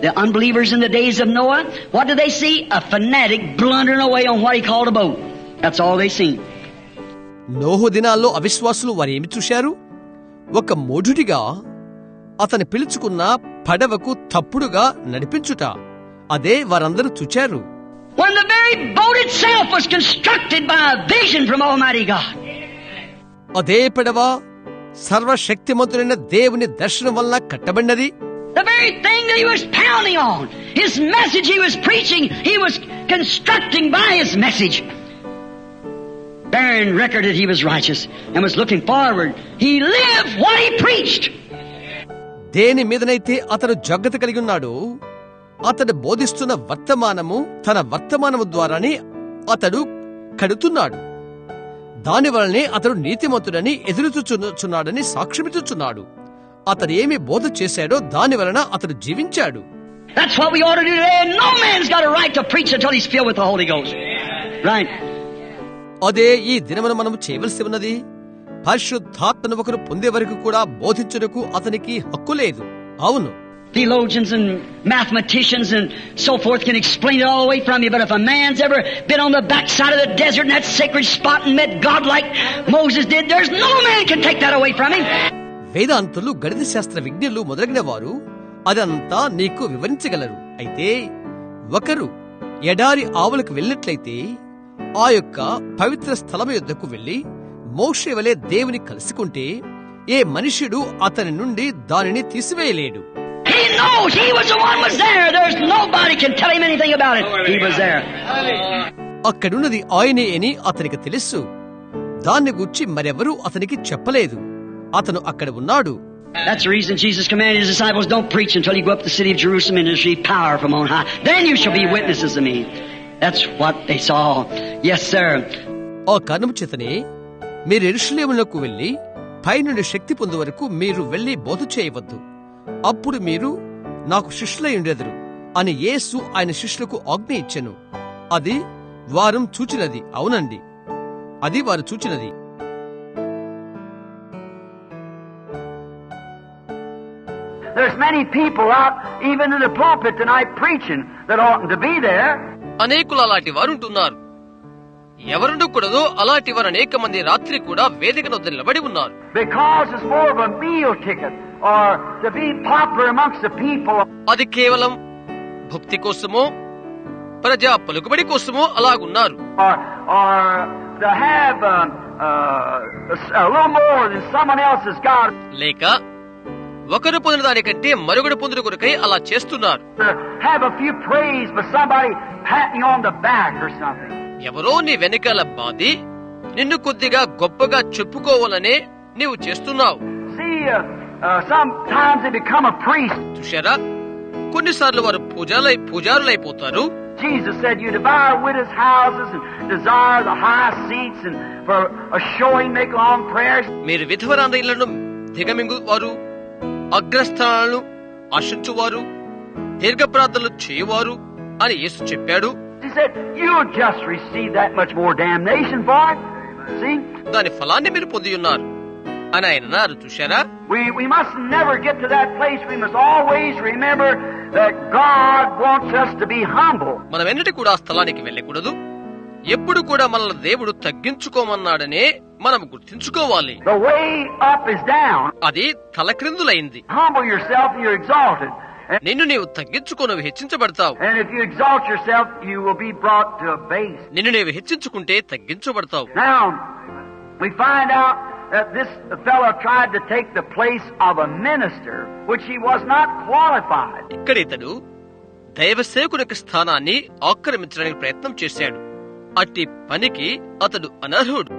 The unbelievers in the days of Noah, what did they see? A fanatic blundering away on what he called a boat. That's all they seen. నోహు దినాల్లో అవిశ్వాసులు వారు ఏమి చూశారు ఒక మూఢుడిగా అతని పిలుచుకున్న పడవకు తప్పుడుగా నడిపించుట అదే వారందరూ చూచారు When the very boat itself was constructed by a vision from Almighty God. అదే పడవ సర్వశక్తిమంతుడైన దేవుని దర్శనం వలన కట్టబడినది The very thing that he was pounding on, his message he was preaching, he was constructing by his message. Bearing record that he was righteous and was looking forward. He lived what he preached. దేని మీదనైతే అతడు జగ్గత కలిగి ఉన్నాడు అతడు బోధిస్తున్న వర్తమానము తన వర్తమానము ద్వారానే అతడు కడుతున్నాడు దానివల్లనే అతడు నీతిమంతుడని ఎదురుచూచున్నాడని సాక్ష్యమిచ్చుచున్నాడు అతడు ఏమి బోధ చేశాడో దాని వలన అతడు జీవించాడు That's what we ought to do today. No man's got a right to preach until he's filled with the Holy Ghost. Right. అదే ఈ దినమున మనం చేయవలసి ఉన్నది పరిశుద్ధాత్మను ఒకరు పొందే వరకు కూడా బోధించుటకు అతనికి హక్కు లేదు అవును Theologians and mathematicians and so forth can explain it all away from you, but if a man's ever been on the backside of the desert in that sacred spot and met God like Moses did, there's no man can take that away from him. వేదాంతులు గణిత శాస్త్ర విజ్ఞులు మొదలగిన వారు అదంతా నీకు వివరించగలరు అయితే ఒకరు ఎడారి ఆవులకు వెళ్ళినట్లయితే ఆ యొక్క పవిత్ర స్థలం యొద్దకు వెళ్ళి మోషే వలె దేవుని కలుసుకుంటే ఏ మనుష్యుడు అతని నుండి దానిని తీసివేయలేడు He knows he was the one was there. There's nobody can tell him anything about it. He was there. అక్కడున్నది ఆయనే అని అతనికి తెలుసు దాన్ని గుర్చి మరెవరూ అతనికి చెప్పలేదు అతను అక్కడ ఉన్నాడు That's the reason Jesus commanded his disciples, don't preach until you go up to the city of Jerusalem and receive power from on high. Then you shall be witnesses of me. That's what they saw. Yes, sir. ఆ కారణము చేతనే మీరు ఎరుషులేములకు వెళ్ళి పైనుండి శక్తి పొందు వరకు మీరు వెళ్ళి బోధ చేయవద్దు అప్పుడు మీరు నాకు శిష్యులై ఉండెదరు అని యేసు ఆయన శిష్యులకు ఆజ్ఞ ఇచ్చెను అది వారు చూచినది అవునండి అది వారు చూచినది There's many people out, even in the pulpit tonight, preaching that oughtn't to be there. అనేకులు అలాంటి వారు ఉంటున్నారు ఎవరుండకూడదో అలాంటి వారు అనేక మంది రాత్రి కూడా వేదిక వద్ద నిలబడి ఉన్నారు Because it's more of a meal ticket or to be popular amongst the people. అది కేవలం భక్తి కోసమో ప్రజా పలుకుబడి కోసమో అలాగున్నారు Or, or to have um, uh, a little more than someone else has got. లేక ఒకరు పొందిన దాని దానికంటే మరొకటి పొందిన కొరకై అలా చేస్తున్నారు. ఎవరో నీ వెనకాల బాధి నిన్ను కొద్దిగా గొప్పగా చెప్పుకోవాలని నీవు చేస్తున్నావు. తుషరా కొన్నిసార్లు వారు పూజలై పూజారులైపోతారు. మీరు విధవరాంద ఇళ్ళను దిగమింగు వారు అగ్రస్థానాలను ఆశించువారు దీర్ఘ ప్రార్థనలు చేయవారు అని యేసు చెప్పాడు. దాని ఫలాన్ని మీరు పొంది ఉన్నారు. అని ఆయన అన్నారు. చూశారా? మనం ఎన్నటి కూడా ఆ స్థలానికి వెళ్ళకూడదు. ఎప్పుడు కూడా మనల్ని దేవుడు తగ్గించుకోమన్నాడనే మనం గుర్తించుకోవాలి. అది తలక్రిందులైంది నిన్ను నీవు తగ్గించుకో నువ్వు హెచ్చించబడతావు. నిన్ను నీవు హెచ్చించుకుంటే తగ్గించబడతావు Now, we find out that this fellow tried to take the place of a minister, which he was not qualified. ఇక్కడ ఇతడు దైవ సేవకునికి స్థానాన్ని ఆక్రమించడానికి ప్రయత్నం చేశాడు అట్టి పనికి అతడు అనర్హుడు